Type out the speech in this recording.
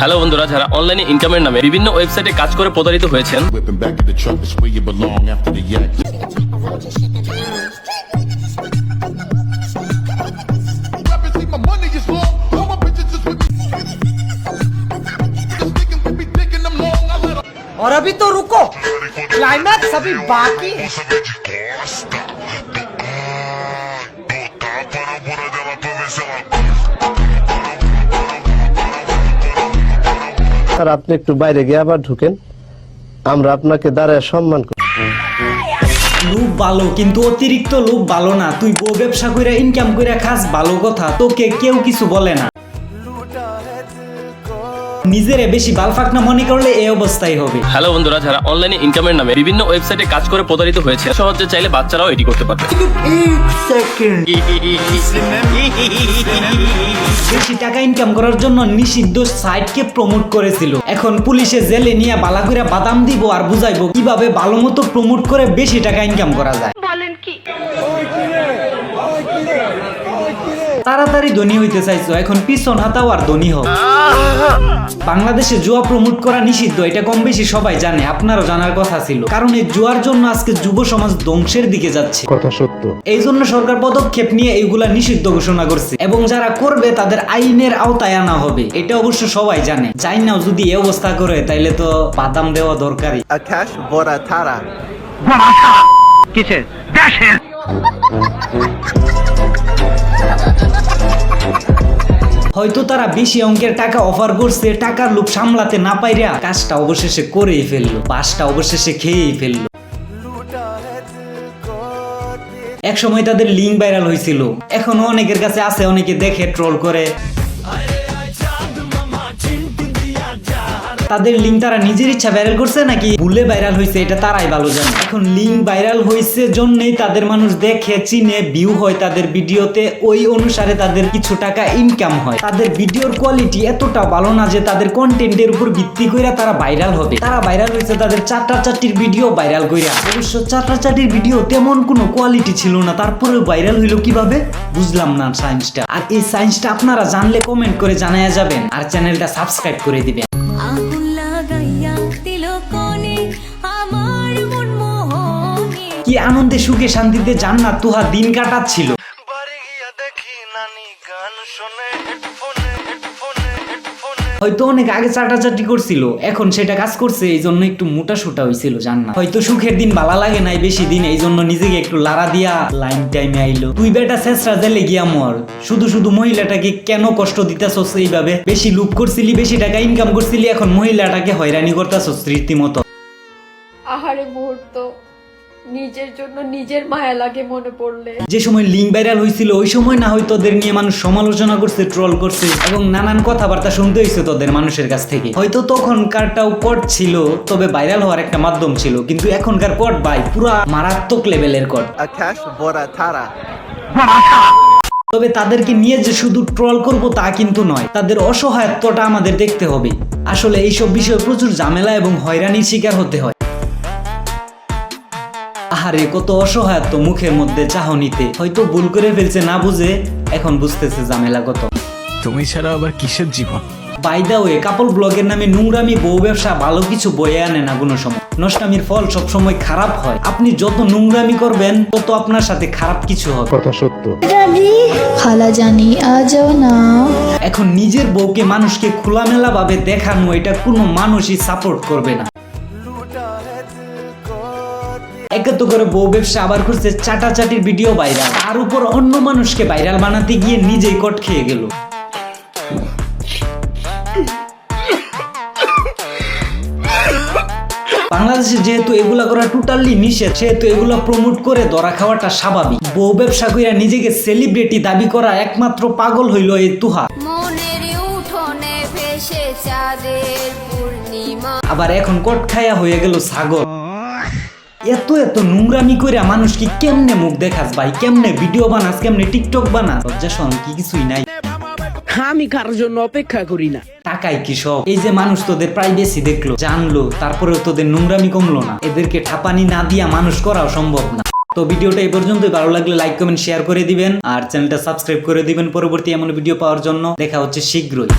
Hello বন্ধুরা যারা অনলাইনে ইনকামের নামে বিভিন্ন ওয়েবসাইটে কাজ করে প্রতারিত হয়েছেন Whipping back at the truck, it's where you sir আপনি একটু বাইরে গিয়ে আবার ঢুকেন। আমরা আপনাকে দাঁড়ায় সম্মান করি। লোভ ভালো, কিন্তু অতিরিক্ত লোভ ভালো না। তুই বউ ব্যবসা করে ইনকাম করে খাস, ভালো কথা। তোকে কেউ কিছু বলে না। নিজেরে বেশি বালফাক না মনে করলে এই অবস্থাই হবে হ্যালো বন্ধুরা যারা অনলাইনে ইনকামের নামে বিভিন্ন ওয়েবসাইটে কাজ করে প্রতারিত হয়েছে সহজে চাইলে বাচ্চারাও এটি করতে পারবে বেশি টাকা ইনকাম করার জন্য নিষিদ্ধ সাইটকে প্রমোট করেছিল এখন পুলিশে জেলে নিয়ে বালা করে বাদাম দিব আর বুঝাইবো কীভাবে ভালো মতো প্রমোট করে বেশি টাকা ইনকাম করা যায় বলেন কি তাড়াতাড়ি ধনী হইতে চাইছো এখন পিছন হাতাও আর ধনী হোক বাংলাদেশে জুয়া প্রমোট করা নিষিদ্ধ এটা কম বেশি সবাই জানে আপনারও জানার কথা ছিল। কারণ এই জুয়ার জন্য আজকে যুব সমাজ ধ্বংসের দিকে যাচ্ছে। কথা সত্য। এই জন্য সরকার পদক্ষেপ নিয়ে এইগুলা নিষিদ্ধ ঘোষণা করছে এবং যারা করবে তাদের আইনের আওতায় আনা হবে এটা অবশ্য সবাই জানে। যাই নাও যদি এই অবস্থা করে তাইলে তো বাদাম দেওয়া দরকারি Akash Boratara. হয়তো তারা বেশি অঙ্কের টাকা অফার করছে, টাকার লোভ সামলাতে না পাইরা কাজটা অবশেষে করেই ফেলল, বাসটা অবশেষে খেয়েই ফেলল। এক সময় তাদের লিঙ্ক ভাইরাল হয়েছিল এখনও অনেকের কাছে আছে, অনেকে দেখে ট্রোল করে। তাদের লিঙ্ক তারা নিজের ইচ্ছা ভাইরাল করছে নাকি ভুলে ভাইরাল হয়েছে এটা তারাই ভালো জানে। এখন লিঙ্ক ভাইরাল হয়েছে জন্যই তাদের মানুষ দেখে, চিনে ভিউ হয় তাদের ভিডিওতে, ওই অনুসারে তাদের কিছু টাকা ইনকাম হয়। তাদের ভিডিওর কোয়ালিটি এতটা ভালো না যে তাদের কন্টেন্টের উপর ভিত্তি করে তারা ভাইরাল হবে। তারা ভাইরাল হয়েছে তাদের চারটা চারটির ভিডিও ভাইরাল কইরা। অবশ্য চারটা চারটির ভিডিও তেমন কোনো কোয়ালিটি ছিল না, তারপরেও ভাইরাল হইল কীভাবে? বুঝলাম না সায়েন্সটা আর এই সায়েন্সটা আপনারা জানলে কমেন্ট করে জানায়া যাবেন। আর চ্যানেলটা সাবস্ক্রাইব করে দিবেন। আনন্দে, সুখে, শান্তিতে জান্নাত তুহা দিন কাটাচ্ছিল। হয়তো অনেক আগে চাটাচাটি করছিল, এখন সেটা কাজ করছে এই জন্য একটু মোটা সোটা হয়েছিল জান্নাত। হয়তো সুখের দিন ভালা লাগে নাই বেশি দিন এই জন্য নিজেকে একটু লারা দিয়া লাইন টাইমে আইলো। তুই বেটা শেষরা জেলে গিয়া মর। শুধু শুধু মহিলাটাকে কেন কষ্ট দিতেছস এইভাবে? বেশি লুপ করছিলি, বেশি টাকা ইনকাম করছিলি, এখন মহিলাটাকে হয়রানি করতেছস রীতিমতো। আহারে মুহূর্ত। নিজের জন্য নিজের মায়া লাগে মনে পড়লে। যে সময় লিঙ্ক ভাইরাল হয়েছিল ওই সময় না হয় তোদের নিয়ে মানুষ সমালোচনা করছে ট্রল করছে এবং নানান কথাবার্তা শুনতে হয়েছে তোদের মানুষের কাছ থেকে। হয়তো তখনকারটাও কট ছিল তবে ভাইরাল হওয়ার একটা মাধ্যম ছিল কিন্তু এখনকার কট ভাই পুরা মারাত্মক লেভেলের কট. তবে তাদেরকে নিয়ে যে শুধু ট্রল করব তা কিন্তু নয় তাদের অসহায়ত্বটা আমাদের দেখতে হবে। আসলে এইসব বিষয়ে প্রচুর ঝামেলা এবং হয়রানির শিকার হতে হয়। আহারে কত অসহায়ত্ব মুখের মধ্যে চাহনিতে। হয়তো ভুল করে ফেলছে না বুঝে এখন বুঝতেছে ঝামেলা কত। তুমি ছাড়া আবার কিসের জীবন? বাইদা ওয়ে কাপল ব্লগের নামে নোংরামি বউ ব্যবসা ভালো কিছু বয়ে আনে না কোনো সময়। নষ্টামির ফল সব সময় খারাপ হয়। আপনি যত নোংরামি করবেন তত আপনার সাথে খারাপ কিছু হবে। কথা সত্য। খালা জানি আজও না। এখন নিজের বউকে মানুষকে খোলামেলা ভাবে দেখানো এটা কোনো মানুষই সাপোর্ট করবে না। একে তো করে বউ ব্যবসা আবার করছে চাটাচাটির ভিডিও ভাইরাল। তার উপর অন্য মানুষকে ভাইরাল বানাতে গিয়ে নিজেই কট খেয়ে গেল। বাংলাদেশে যেহেতু এগুলা করা টোটালি নিষেধ সেহেতু এগুলা প্রমোট করে ধরা খাওয়াটা স্বাভাবিক। বউ ব্যবসা কইরা নিজেকে সেলিব্রিটি দাবি করা একমাত্র পাগল হইল এই তুহা। আবার এখন কট খায়া হয়ে গেল ছাগল। এত এত নোংরামি কইরা মানুষ কি কেমনে মুখ দেখাস ভাই? কেমনে ভিডিও বানাস? কেমনে টিকটক বানাস? লজ্জা শরম কি কিছুই নাই। আমি কারোর জন্য অপেক্ষা করি না? টাকাই কি সব? এই যে মানুষ তোদের প্রাইভেসি দেখল জানলো তারপরেও তোদের নোংরামি কমলো না। এদেরকে ঠাপানি না দিয়া মানুষ করাও সম্ভব না। তো ভিডিওটা এই পর্যন্তই। ভালো লাগলে লাইক কমেন্ট শেয়ার করে দিবেন। আর চ্যানেলটা সাবস্ক্রাইব করে দিবেন পরবর্তী এমন ভিডিও পাওয়ার জন্য। দেখা হচ্ছে শীঘ্রই।